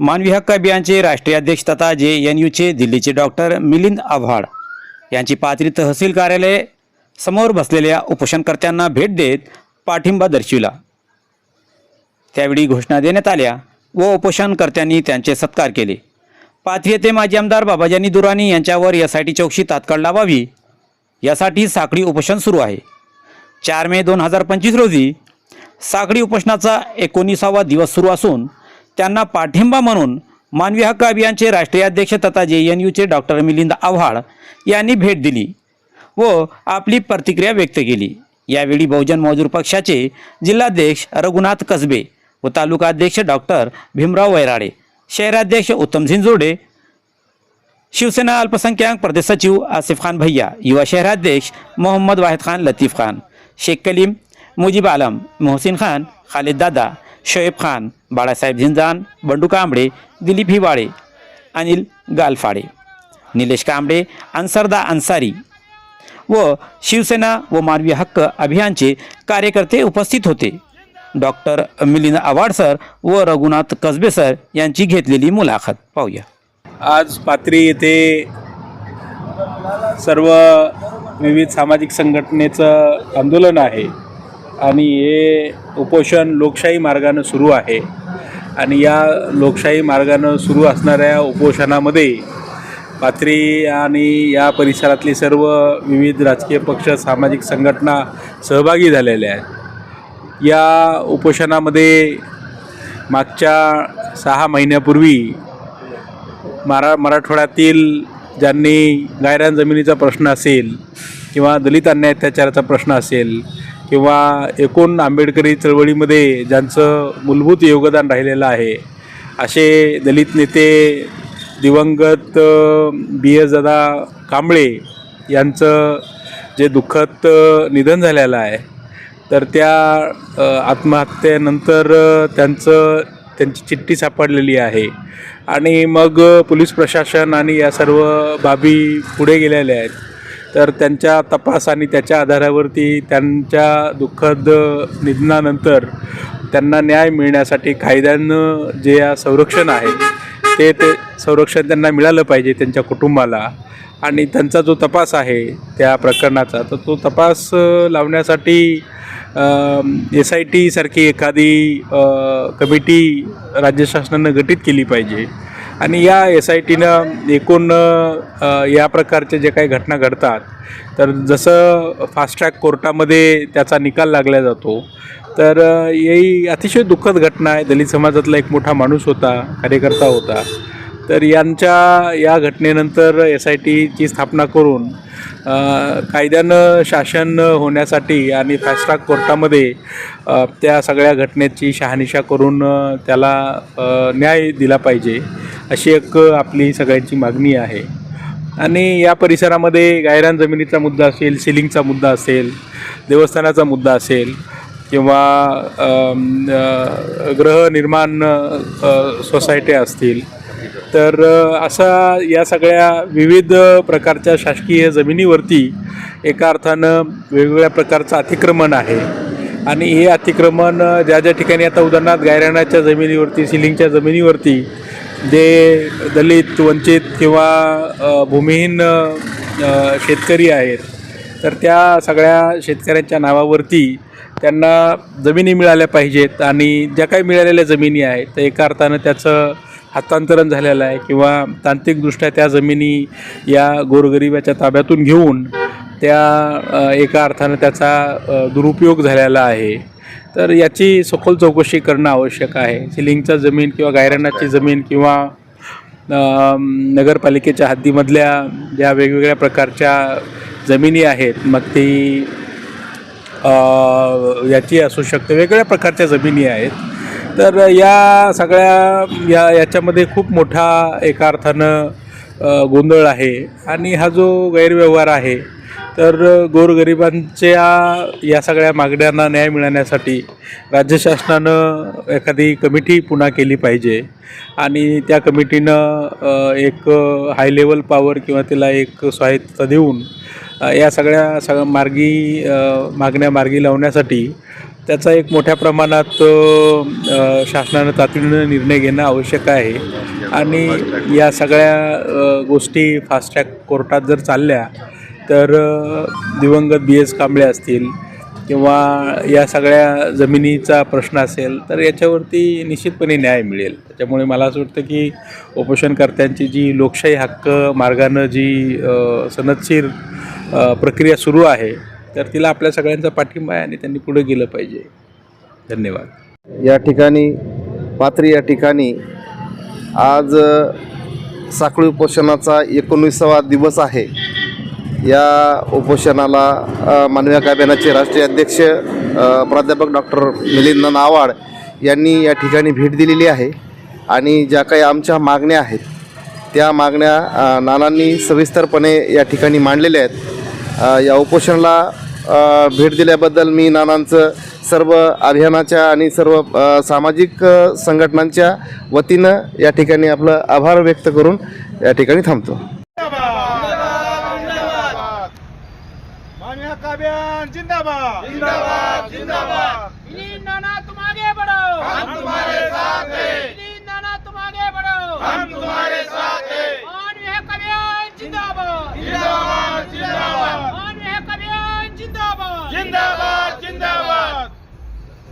मानवी हक्क अभियानचे राष्ट्रीय अध्यक्ष तथा जे एन यूचे दिल्लीचे डॉक्टर मिलिंद आव्हाड यांची पाथरी तहसील कार्यालय समोर बसलेल्या उपोषणकर्त्यांना भेट देत पाठिंबा दर्शविला. त्यावेळी घोषणा देण्यात आल्या व उपोषणकर्त्यांनी त्यांचे सत्कार केले. पाथरी येथे माजी आमदार बाबाजानी दुराणी यांच्यावर एस आय टी चौकशी तात्काळ लावावी यासाठी साखळी उपोषण सुरू आहे. चार मे दोन हजार पंचवीस रोजी साखळी उपोषणाचा एकोणीसावा दिवस सुरू असून त्यांना पाठिंबा म्हणून मानवी हक्क अभियानचे राष्ट्रीय अध्यक्ष तथा जे एन यूचे डॉक्टर मिलिंद आव्हाड यांनी भेट दिली व आपली प्रतिक्रिया व्यक्त केली. यावेळी बहुजन मजूर पक्षाचे जिल्हाध्यक्ष रघुनाथ कसबे व तालुकाध्यक्ष डॉक्टर भीमराव वैराडे शहराध्यक्ष उत्तम झिंजोडे शिवसेना अल्पसंख्याक प्रदेश सचिव आसिफ खान भैया युवा शहराध्यक्ष मोहम्मद वाहिद खान लतीफ खान शेख कलीम मुजीब आलम मोहसिन खान खालिद दादा शोएब खान बाळासाहेब झिंजान बंडू कांबळे दिलीप हिवाळे अनिल गालफाडे निलेश कांबळे अन्सरदा अन्सारी व शिवसेना व मानवी हक्क अभियानचे कार्यकर्ते उपस्थित होते. डॉक्टर मिलिंद आवाड सर व रघुनाथ कसबे सर यांची घेतलेली मुलाखत. पाहूया. आज पात्री येथे सर्व विविध सामाजिक संघटनेचं आंदोलन आहे. आणि हे उपोषण लोकशाही मार्गानं सुरू आहे. आणि या लोकशाही मार्गानं सुरू असणाऱ्या उपोषणामध्ये पात्री आणि या परिसरातली सर्व विविध राजकीय पक्ष सामाजिक संघटना सहभागी झालेल्या आहेत. या उपोषणामध्ये मागच्या सहा महिन्यापूर्वी मरा मराठवाड्यातील ज्यांनी गायरान जमिनीचा प्रश्न असेल किंवा दलित अन्याय अत्याचाराचा प्रश्न असेल किंवा एकूण आंबेडकरी चळवळीमध्ये ज्यांचं मूलभूत योगदान राहिलेलं आहे असे दलित नेते दिवंगत बी एस दादा कांबळे यांचं जे दुःखद निधन झालेलं आहे तर त्या आत्महत्येनंतर त्यांचं त्यांची चिठ्ठी सापडलेली आहे. आणि मग पोलीस प्रशासन आणि या सर्व बाबी पुढे गेलेल्या आहेत. तर त्यांच्या तपास आणि त्याच्या आधारावरती त्यांच्या दुःखद निधनानंतर त्यांना न्याय मिळण्यासाठी कायद्यानं जे या संरक्षण आहे ते ते संरक्षण त्यांना मिळालं पाहिजे त्यांच्या कुटुंबाला. आणि त्यांचा जो तपास आहे त्या प्रकरणाचा तर तो तपास लावण्यासाठी एस आय टीसारखी एखादी कमिटी राज्य शासनानं गठीत केली पाहिजे. आणि या एस आय टीनं एकूण या प्रकारचे जे काही घटना घडतात तर जसं फास्ट ट्रॅक कोर्टामध्ये त्याचा निकाल लागला जातो तर ही अतिशय दुःखद घटना आहे. दलित समाजातला एक मोठा माणूस होता कार्यकर्ता होता. तर यांच्या या घटनेनंतर एस आय टीची स्थापना करून कायद्यानं शासन होण्यासाठी आणि फास्ट्रॅक कोर्टामध्ये त्या सगळ्या घटनेची शहानिशा करून त्याला न्याय दिला पाहिजे. अशी एक आपली सगळ्यांची मागणी आहे. आणि या परिसरामध्ये गायरान जमिनीचा मुद्दा असेल सिलिंगचा मुद्दा असेल देवस्थानाचा मुद्दा असेल किंवा गृहनिर्माण सोसायट्या असतील तर असा या सगळ्या विविध प्रकारच्या शासकीय जमिनीवरती एका अर्थानं वेगवेगळ्या प्रकारचं अतिक्रमण आहे. आणि हे अतिक्रमण ज्या ज्या ठिकाणी आता उदाहरणार्थ गायरानाच्या जमिनीवरती सिलिंगच्या जमिनीवरती जे दलित वंचित किंवा भूमिहीन शेतकरी आहेत तर त्या सगळ्या शेतकऱ्यांच्या नावावरती त्यांना जमिनी मिळाल्या पाहिजेत आणि ज्या काही मिळालेल्या जमिनी आहेत तर एका अर्थानं त्याचं हस्तांतरण झालेलं आहे किंवा तांत्रिकदृष्ट्या त्या जमिनी या गोरगरिबाच्या ताब्यातून घेऊन त्या एका अर्थानं त्याचा दुरुपयोग झालेला आहे. तर याची सखोल चौकशी करणं आवश्यक आहे. सिलिंगचा जमीन किंवा गायरानाची जमीन किंवा नगरपालिकेच्या हद्दीमधल्या ज्या वेगवेगळ्या प्रकारच्या जमिनी आहेत मग ती याची असू शकते. वेगवेगळ्या प्रकारच्या जमिनी आहेत. तर या सगळ्या या याच्यामध्ये खूप मोठा एका अर्थानं गोंधळ आहे. आणि हा जो गैरव्यवहार आहे तर गोरगरिबांच्या या सगळ्या मागण्यांना न्याय मिळण्यासाठी राज्य शासनानं एखादी कमिटी पुन्हा केली पाहिजे. आणि त्या कमिटीनं एक हाय लेवल पॉवर किंवा तिला एक स्वायत्तता देऊन या सगळ्या सग मार्गी मागण्या मार्गी लावण्यासाठी त्याचा एक मोठ्या प्रमाणात शासनानं तातडीनं निर्णय घेणं आवश्यक आहे. आणि या सगळ्या गोष्टी फास्ट ट्रॅक कोर्टात जर चालल्या तर दिवंगत बी एस कांबळे असतील किंवा या सगळ्या जमिनीचा प्रश्न असेल तर याच्यावरती निश्चितपणे न्याय मिळेल. त्याच्यामुळे मला असं वाटतं की उपोषणकर्त्यांची जी लोकशाही हक्क मार्गानं जी सनदशीर प्रक्रिया सुरू आहे तर तिला आपल्या सगळ्यांचा पाठिंबा आहे आणि त्यांनी पुढे गेलं पाहिजे. धन्यवाद. या ठिकाणी मात्र या ठिकाणी आज साखळी उपोषणाचा एकोणीसावा दिवस आहे. या उपोषणाला मानवी अभियानाचे राष्ट्रीय अध्यक्ष प्राध्यापक डॉक्टर मिलिंद नावाड यांनी या ठिकाणी भेट दिलेली आहे. आणि ज्या काही आमच्या मागण्या आहेत त्या मागण्या नानांनी सविस्तरपणे या ठिकाणी मांडलेल्या आहेत. या उपोषणाला भेट दिल्याबद्दल मी नानांचं सर्व अभियानाच्या आणि सर्व सामाजिक संघटनांच्या वतीनं या ठिकाणी आपलं आभार व्यक्त करून या ठिकाणी थांबतो. अभियान जिंदाबाद. जिंदाबाद जिंदाबाद. तुम आगे बढ़ो. हम तुम्हारे साथ हैं।